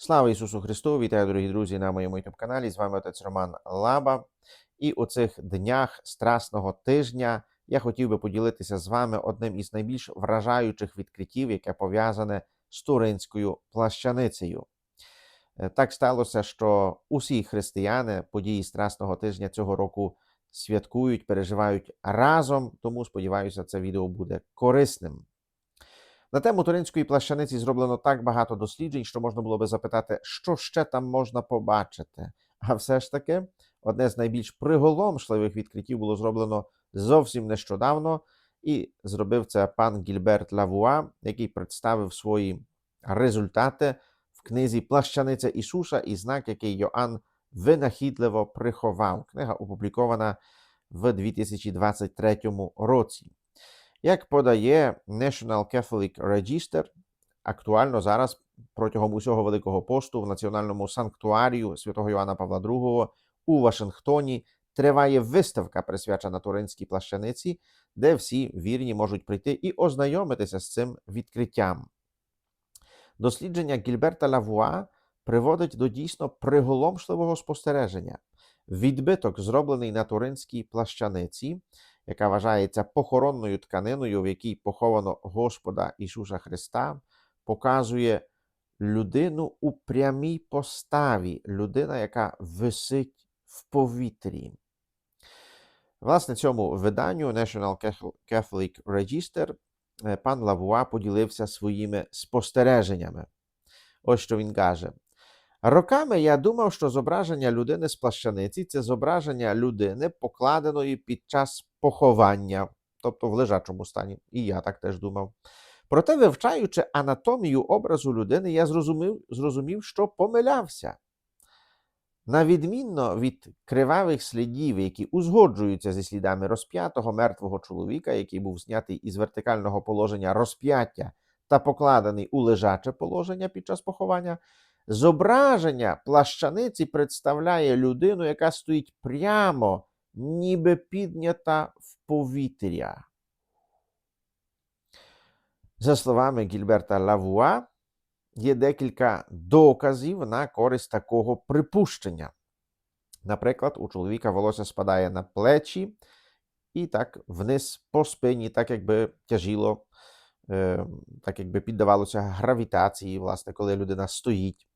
Слава Ісусу Христу! Вітаю, дорогі друзі, на моєму youtube каналі. З вами отець Роман Лаба. І у цих днях страсного тижня я хотів би поділитися з вами одним із найбільш вражаючих відкриттів, яке пов'язане з туринською плащаницею. Е, Так сталося, що усі християни події страсного тижня цього року святкують, переживають разом, тому сподіваюся, це відео буде корисним. На тему туринської плащаниці зроблено так багато досліджень, що можна було би запитати, що ще там можна побачити. А все ж таки, одне з найбільш приголомшливих відкриттів було зроблено зовсім нещодавно, і зробив це пан Гільберт Лавуа, який представив свої результати в книзі Плащаниця Ісуса і знак, який Йоанн винахідливо приховав. Книга опублікована в 2023 році. Як подає National Catholic Register, актуально зараз протягом усього Великого посту в Національному санктуарію святого Йоанна Павла II у Вашингтоні триває виставка, присвячена туринській плащаниці, де всі вірні можуть прийти і ознайомитися з цим відкриттям. Дослідження Гільберта Лавуа приводить до дійсно приголомшливого спостереження. Відбиток, зроблений на туринській плащаниці, яка вважається похоронною тканиною, в якій поховано Господа Ісуса Христа, показує людину у прямій поставі, людина, яка висить в повітрі. Власне, цьому виданню National Catholic Register е, пан Лавуа поділився своїми спостереженнями. Ось що він каже. Роками я думав, що зображення людини з плащаниці це зображення людини, покладеної під час поховання, тобто в лежачому стані. І я так теж думав. Проте, вивчаючи анатомію образу людини, я зрозумів, зрозумів, що помилявся. На відмінно від кривавих слідів, які узгоджуються зі слідами розп'ятого мертвого чоловіка, який був знятий із вертикального положення розп'яття та покладений у лежаче положення під час поховання, зображення плащаниці представляє людину, яка стоїть прямо, ніби піднята в повітря. За словами Гільберта Лавуа, є декілька доказів на користь такого припущення. Наприклад, у чоловіка волосся спадає на плечі і так вниз по спині, так якби тяжіло, е, так якби піддавалося гравітації, власне, коли людина стоїть.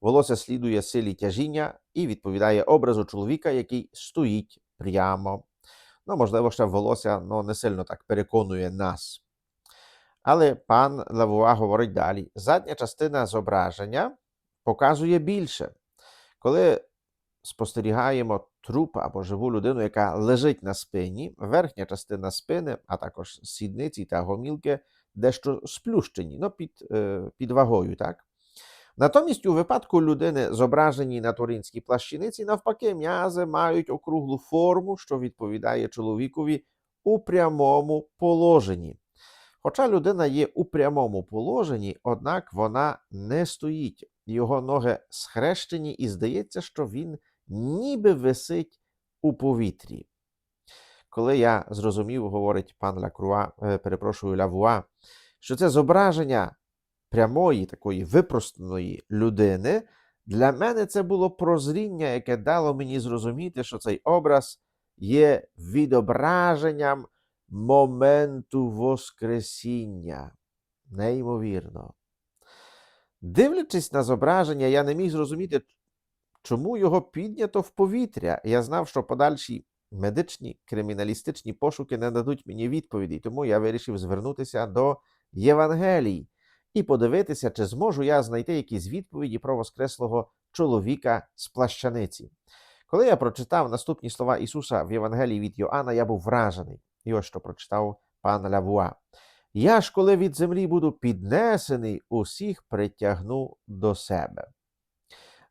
Волосся слідує силі тяжіння і відповідає образу чоловіка, який стоїть прямо. Ну, можливо, ще волосся ну, не сильно так переконує нас. Але пан Лавуа говорить далі: задня частина зображення показує більше. Коли спостерігаємо труп або живу людину, яка лежить на спині, верхня частина спини, а також сідниці та гомілки, дещо сплющені, ну, під, е, під вагою. так? Натомість, у випадку людини, зображеній на туринській плащаниці, навпаки, м'язи мають округлу форму, що відповідає чоловікові у прямому положенні. Хоча людина є у прямому положенні, однак вона не стоїть, його ноги схрещені, і здається, що він ніби висить у повітрі. Коли я зрозумів, говорить пан Лакруа, е, перепрошую Лавуа, що це зображення прямої, такої випростаної людини, для мене це було прозріння, яке дало мені зрозуміти, що цей образ є відображенням моменту Воскресіння. Неймовірно. Дивлячись на зображення, я не міг зрозуміти, чому його піднято в повітря. Я знав, що подальші медичні криміналістичні пошуки не дадуть мені відповіді, тому я вирішив звернутися до Євангелій і подивитися, чи зможу я знайти якісь відповіді про воскреслого чоловіка з плащаниці. Коли я прочитав наступні слова Ісуса в Євангелії від Йоанна, я був вражений. І ось що прочитав пан Лавуа. Я ж, коли від землі буду піднесений, усіх притягну до себе.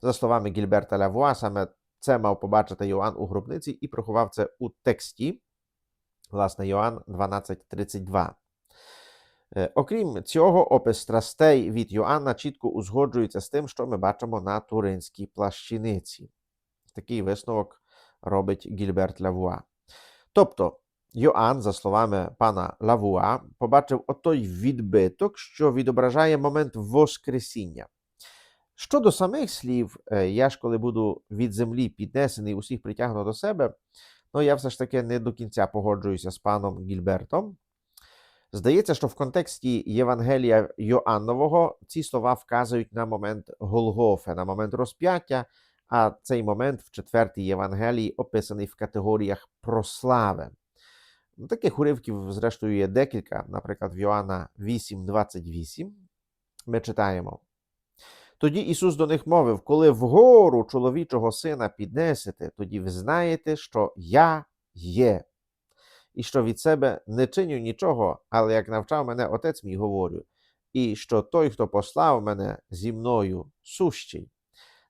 За словами Гільберта Лавуа, саме це мав побачити Йоанн у гробниці і приховав це у тексті, власне, Йоанн 12.32. Е, Окрім цього, опис страстей від Йоанна чітко узгоджується з тим, що ми бачимо на туринській плащаниці. Такий висновок робить Гільберт Лавуа. Тобто, Йоанн, за словами пана Лавуа, побачив отой відбиток, що відображає момент Воскресіння. Щодо самих слів, е, я ж коли буду від землі піднесений, усіх притягну до себе, ну я все ж таки не до кінця погоджуюся з паном Гільбертом. Здається, що в контексті Євангелія Йоаннового ці слова вказують на момент Голгофи, на момент розп'яття, а цей момент в четвертій Євангелії описаний в категоріях прослави. Ну, Таких уривків, зрештою, є декілька, наприклад, в Йоанна 8:28 ми читаємо. Тоді Ісус до них мовив: коли вгору чоловічого сина піднесете, тоді ви знаєте, що я є, і що від себе не чиню нічого, але як навчав мене Отець мій говорю, і що той, хто послав мене зі мною сущий.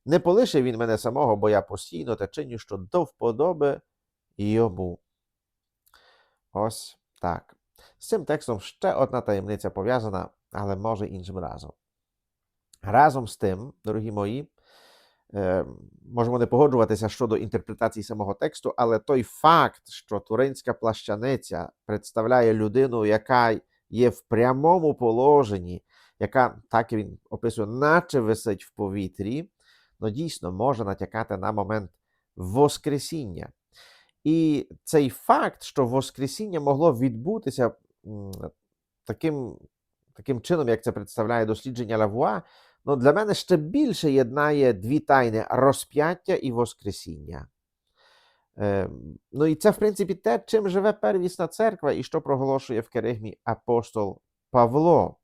Не полишив він мене самого, бо я постійно те чиню, що до вподоби йому. Ось так. З цим текстом ще одна таємниця пов'язана, але може іншим разом. Разом з тим, дорогі мої, можемо не погоджуватися щодо інтерпретації самого тексту, але той факт, що туринська плащаниця представляє людину, яка є в прямому положенні, яка, так він описує, наче висить в повітрі, ну дійсно може натякати на момент Воскресіння. І цей факт, що Воскресіння могло відбутися таким, таким чином, як це представляє дослідження Лавуа, ну, для мене ще більше єднає дві тайни розп'яття і Воскресіння. Е, ну і це, в принципі, те, чим живе первісна церква і що проголошує в Керигмі апостол Павло.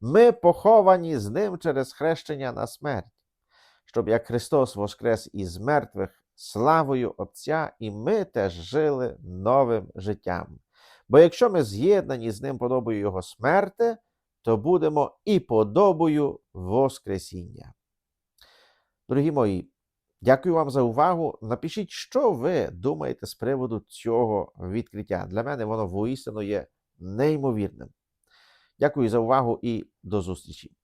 Ми поховані з ним через хрещення на смерть, щоб як Христос воскрес із мертвих славою Отця, і ми теж жили новим життям. Бо якщо ми з'єднані з ним подобою Його смерти, то будемо і подобою Воскресіння. Дорогі мої, дякую вам за увагу. Напишіть, що ви думаєте з приводу цього відкриття. Для мене воно воістину є неймовірним. Дякую за увагу і до зустрічі.